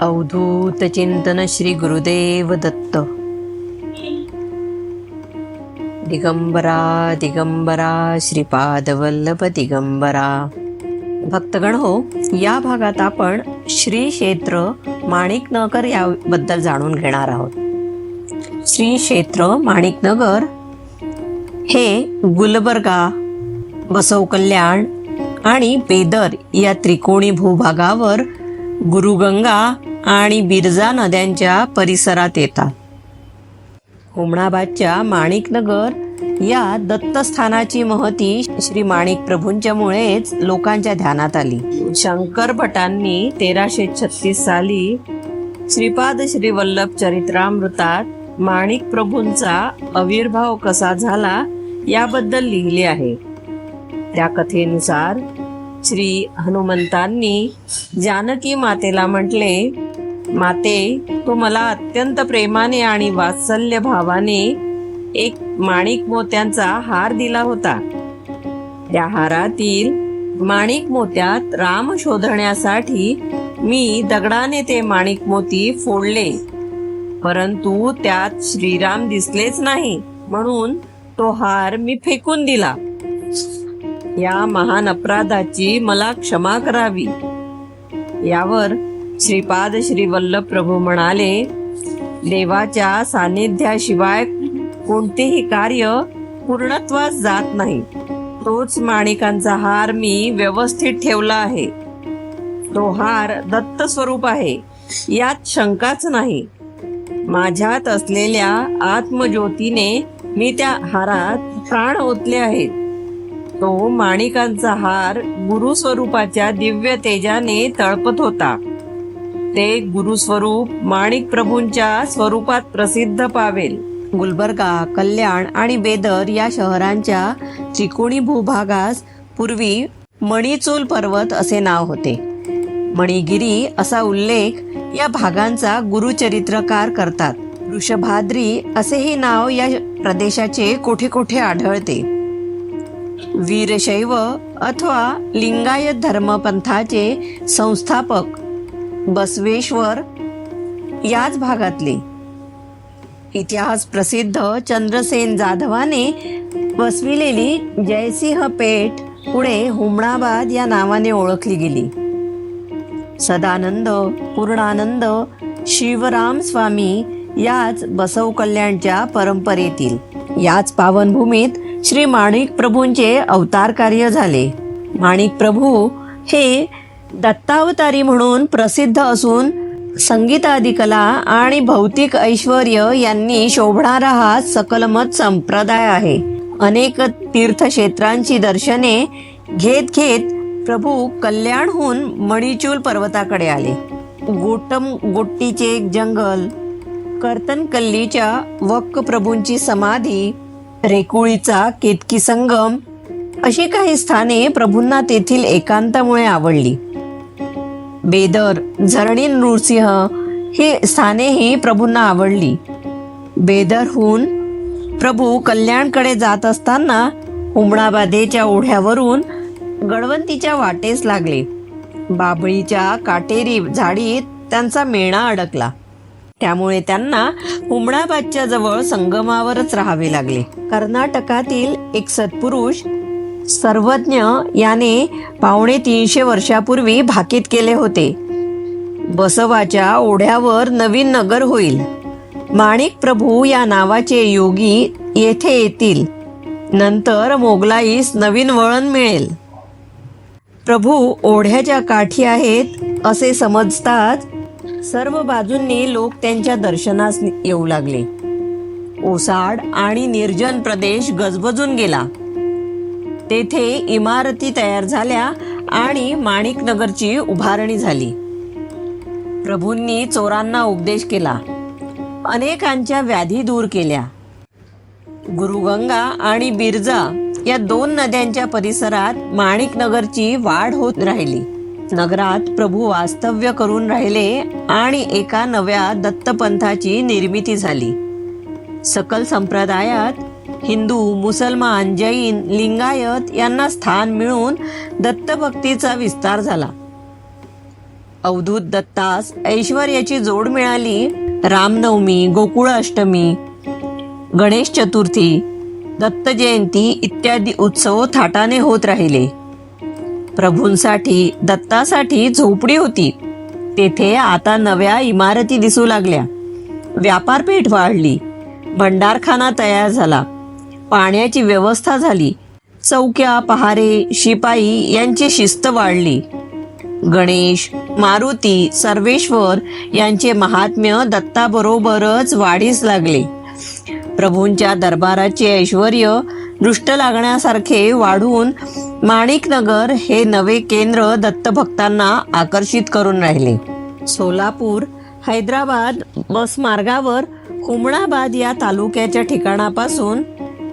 अवधूत चिंतन श्री गुरुदेव दत्त दिगंबरा दिगंबरा श्रीपादवल्लभ दिगंबरा भक्तगण हो या भागात आपण श्री क्षेत्र माणिकनगर याबद्दल जाणून घेणार आहोत. श्री क्षेत्र माणिकनगर हे गुलबर्गा बसव कल्याण आणि बेदर या त्रिकोणी भूभागावर गुरुगंगा आणि बिरजा नद्यांच्या परिसरात येतात. होमणाबादच्या माणिकनगर या दत्तस्थानाची महती श्री माणिक प्रभूंच्यामुळेच लोकांच्या ध्यानात आली. शंकर भटांनी तेराशे छत्तीस साली श्रीपाद श्री वल्लभ चरित्रामृतात माणिक प्रभूंचा आविर्भाव कसा झाला याबद्दल लिहिले आहे. त्या कथेनुसार श्री हनुमंतांनी जानकी मातेला म्हटले माते तू मला अत्यंत प्रेमाने आणि वात्सल्य भावाने एक माणिक मोत्यांचा हार दिला होता. त्या हारातील माणिक मोत्यात राम शोधण्यासाठी मी दगडाने ते माणिक मोती फोडले. परंतु त्यात श्रीराम दिसलेच नाही म्हणून तो हार मी फेकून दिला. या महान अपराधाची मला क्षमा करावी. यावर श्रीपाद श्री वल्लभ प्रभू म्हणाले देवाच्या सानिध्याशिवाय कोणतेही कार्य पूर्णत्वास जात नाही. तोच माणिकांचा हार मी व्यवस्थित ठेवला आहे. तो हार दत्त स्वरूप आहे. यात शंकाच नाही. माझ्यात असलेल्या आत्मज्योतीने मी त्या हारात प्राण ओतले आहेत. तो माणिकांचा हार गुरु स्वरूपाच्या दिव्य तेजाने तळपत होता. ते गुरुस्वरूप माणिक प्रभूंच्या स्वरूपात प्रसिद्ध पावेल. गुलबर्गा कल्याण आणि बेदर या शहरांच्या त्रिकोणी भूभागास पूर्वी मणिचूल पर्वत असे नाव होते. मणिगिरी असा उल्लेख या भागांचा गुरुचरित्रकार करतात. वृषभाद्री असेही नाव या प्रदेशाचे कोठे कोठे आढळते. वीरशैव अथवा लिंगायत धर्मपंथाचे संस्थापक बसवेश्वर याच भागातले. इतिहास प्रसिद्ध चंद्रसेन जाधवाने वसविलेली जयसिंह पेठ पुढे हुमणाबाद या नावाने ओळखली गेली. सदानंद पूर्णानंद शिवराम स्वामी याच बसव कल्याणच्या परंपरेतील याच पावनभूमीत श्री माणिक प्रभूंचे अवतार कार्य झाले. माणिक प्रभू हे दत्तावतारी म्हणून प्रसिद्ध असून संगीतादी कला आणि भौतिक ऐश्वर यांनी शोभणारा हा सकलमत संप्रदाय आहे. अनेक तीर्थक्षेत्रांची दर्शने घेत घेत प्रभू कल्याणहून मणिचूल पर्वताकडे आले. गोटम गोट्टीचे जंगल कर्तनकल्लीच्या वक्क प्रभूंची समाधी रेकुळीचा केतकी संगम अशी काही स्थाने प्रभूंना तेथील एकांतामुळे आवडली. बेदर झरणी नृसिंह ही स्थानेही प्रभूंना आवडली. बेदरहून प्रभू कल्याणकडे जात असताना हुमणाबादेच्या ओढ्यावरून गडवंतीच्या वाटेस लागले. बाबळीच्या काटेरी झाडीत त्यांचा मेणा अडकला. त्यामुळे त्यांना हुमणाबादच्या जवळ संगमावरच राहावे लागले. कर्नाटकातील एक सत्पुरुष सर्वज्ञ याने पावणे तीनशे वर्षापूर्वी भाकीत केले होते. बसवाच्या ओढ्यावर नवीन नगर होईल. माणिक प्रभू या नावाचे योगी येथे येतील. नंतर मोगलाईस नवीन वळण मिळेल. प्रभू ओढ्याच्या काठी आहेत असे समजताच सर्व बाजूंनी लोक त्यांच्या दर्शनास येऊ लागले. ओसाड आणि निर्जन प्रदेश गजबजून गेला. तेथे इमारती तयार झाल्या आणि माणिकनगरची उभारणी झाली. प्रभूंनी चोरांना उपदेश केला. अनेकांच्या व्याधी दूर केल्या. गुरुगंगा आणि बिरजा या दोन नद्यांच्या परिसरात माणिकनगरची वाढ होत राहिली. नगरात प्रभू वास्तव्य करून राहिले आणि एका नव्या दत्तपंथाची निर्मिती झाली. सकल संप्रदायात हिंदू मुसलमान जैन लिंगायत यांना स्थान मिळून दत्तभक्तीचा विस्तार झाला. अवधूत दत्तास ऐश्वर्याची जोड मिळाली रामनवमी गोकुळ अष्टमी गणेश चतुर्थी दत्त जयंती इत्यादी उत्सव थाटाने होत राहिले. प्रभूंसाठी दत्तासाठी झोपडी होती. तेथे आता नव्या इमारती दिसू लागल्या. व्यापारपेठ वाढली. भंडारखाना तयार झाला. पाण्याची व्यवस्था झाली. चौक्या पहारे शिपाई यांची शिस्त वाढली. गणेश मारुती सर्वेश्वर यांचे महात्म्य दत्ताबरोबरच वाढीस लागले. प्रभूंच्या दरबाराचे ऐश्वर दृष्ट लागण्यासारखे वाढून माणिकनगर हे नवे केंद्र दत्तभक्तांना आकर्षित करून राहिले. सोलापूर हैदराबाद बस मार्गावर हुमणाबाद या तालुक्याच्या ठिकाणापासून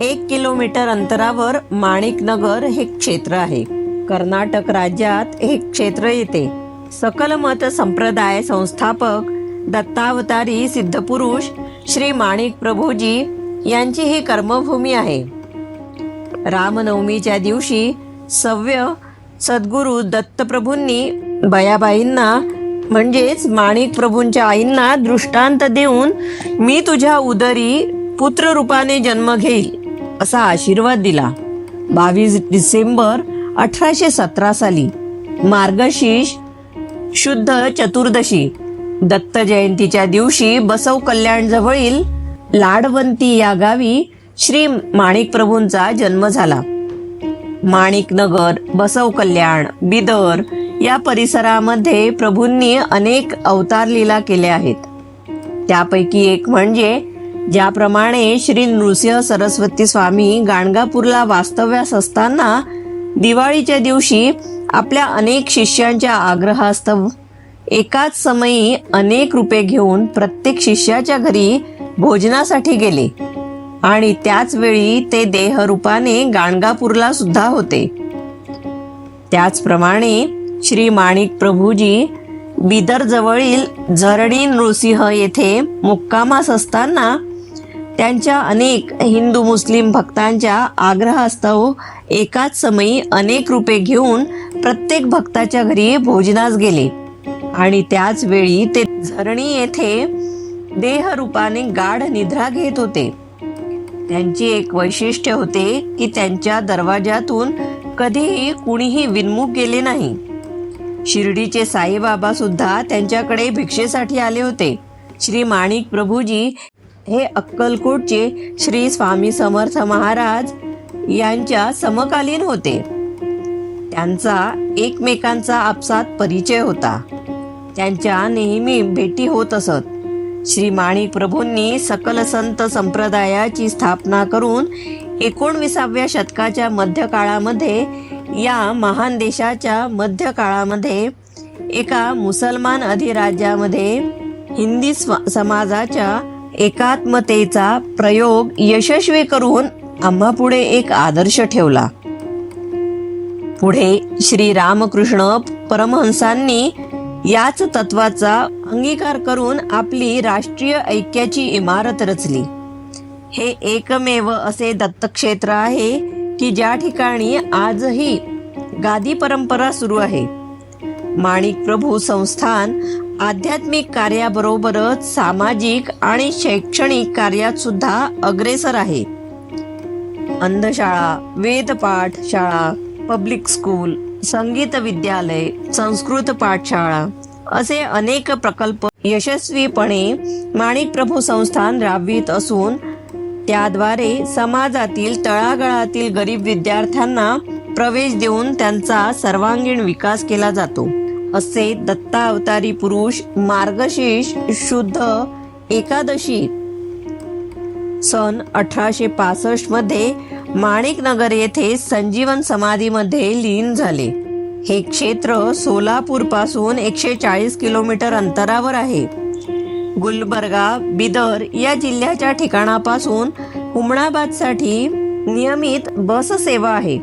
एक किलोमीटर अंतरावर माणिकनगर हे क्षेत्र आहे. कर्नाटक राज्यात हे क्षेत्र येते. सकल मत संप्रदाय संस्थापक दत्तावतारी सिद्धपुरुष श्री माणिक प्रभूजी यांची ही कर्मभूमी आहे. रामनवमीच्या दिवशी सव्य सद्गुरू दत्तप्रभूंनी बयाबाईंना म्हणजेच माणिक प्रभूंच्या आईंना दृष्टांत देऊन मी तुझ्या उदरी पुत्र रूपाने जन्म घेईल. असा आशीर्वाद दिला. बावीस डिसेंबर अठराशे सतरा साली मार्गशीर्ष शुद्ध चतुर्दशी दत्त जयंतीच्या दिवशी बसव कल्याण जवळील लाडवंती या गावी श्री माणिक प्रभूंचा जन्म झाला. माणिकनगर बसव कल्याण बिदर या परिसरामध्ये प्रभूंनी अनेक अवतार लीला केल्या आहेत. त्यापैकी एक म्हणजे ज्याप्रमाणे श्री नृसिंह सरस्वती स्वामी गाणगापूरला वास्तव्यास असताना दिवाळीच्या दिवशी आपल्या अनेक शिष्यांच्या आग्रहास्तव एकाच समयी अनेक रूपे घेऊन प्रत्येक शिष्याच्या घरी भोजनासाठी गेले. आणि त्याच वेळी ते देहरूपाने गाणगापूरला सुद्धा होते. त्याचप्रमाणे श्री माणिक प्रभूजी बिदर जवळील झरणी नृसिंह येथे मुक्कामास असताना त्यांच्या अनेक हिंदू मुस्लिम भक्तांच्या आग्रहास्तव एकाच समयी अनेक रूपे घेऊन प्रत्येक भक्ताच्या घरी भोजनास गेले. आणि त्याच वेळी ते झरणी येथे देहरूपाने गाढ निद्रा घेत होते. त्यांची एक वैशिष्ट्य होते की त्यांच्या दरवाजातून कधीही कुणीही विनमुख गेले नाही. शिर्डीचे साईबाबा सुद्धा त्यांच्याकडे भिक्षेसाठी आले होते. श्री माणिक प्रभूजी हे अक्कलकोटचे श्री स्वामी समर्थ महाराज यांच्या समकालीन होते. त्यांचा एकमेकांचा आपसात परिचय होता. त्यांच्या नेहमी भेटी होत असत. श्री माणिक प्रभूंनी सकल संत संप्रदायाची स्थापना करून एकोणविसाव्या शतकाच्या मध्यकाळामध्ये या महान देशाच्या मध्यकाळामध्ये एका मुसलमान अधिराज्यामध्ये हिंदी स्व- समाजाच्या एकात्मतेचा प्रयोग यशस्वी करून आम्हा पुढे एक आदर्श ठेवला. पुढे श्री रामकृष्ण परमहंसांनी याच तत्वाचा अंगीकार करून आपली राष्ट्रीय ऐक्याची इमारत रचली. हे एकमेव असे दत्तक्षेत्र आहे की ज्या ठिकाणी आजही गादी परंपरा सुरू आहे. माणिक प्रभू संस्थान आध्यात्मिक कार्याबरोबरच सामाजिक आणि शैक्षणिक कार्यात सुद्धा अग्रेसर आहे. अंधशाळा वेदपाठ शाळा पब्लिक स्कूल संगीत विद्यालय संस्कृत पाठशाळा असे अनेक प्रकल्प यशस्वीपणे माणिक प्रभू संस्थान राबवित असून त्याद्वारे समाजातील तळागळातील गरीब विद्यार्थ्यांना प्रवेश देऊन त्यांचा सर्वांगीण विकास केला जातो. असे दत्ता अवतारी पुरुष मार्गशीर्ष शुद्ध एकादशी. सन अठराशे पासष्टमध्ये माणिकनगर येथे संजीवन समाधीमध्ये लीन झाले. हे क्षेत्र सोलापूरपासून एकशे चाळीस किलोमीटर अंतरावर आहे. गुलबर्गा बिदर या जिल्ह्याच्या ठिकाणापासून हुमणाबादसाठी नियमित बस सेवा आहे.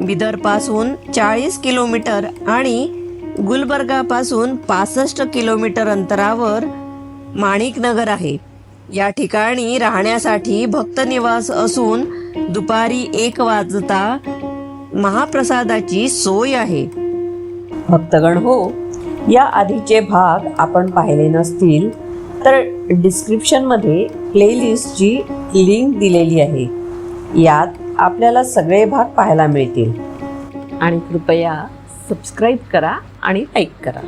बिदरपासून चाळीस किलोमीटर आणि गुलबर्गापासून पासष्ट किलोमीटर अंतरावर माणिकनगर आहे. या ठिकाणी राहण्यासाठी भक्त निवास असून दुपारी एक वाजता महाप्रसादाची सोय आहे. भक्तगण हो या आधीचे भाग आपण पाहिले नसतील तर डिस्क्रिप्शनमध्ये प्लेलिस्टची लिंक दिलेली आहे. यात आपल्याला सगळे भाग पाहायला मिळतील. आणि कृपया सबस्क्राईब करा आणि लाईक करा.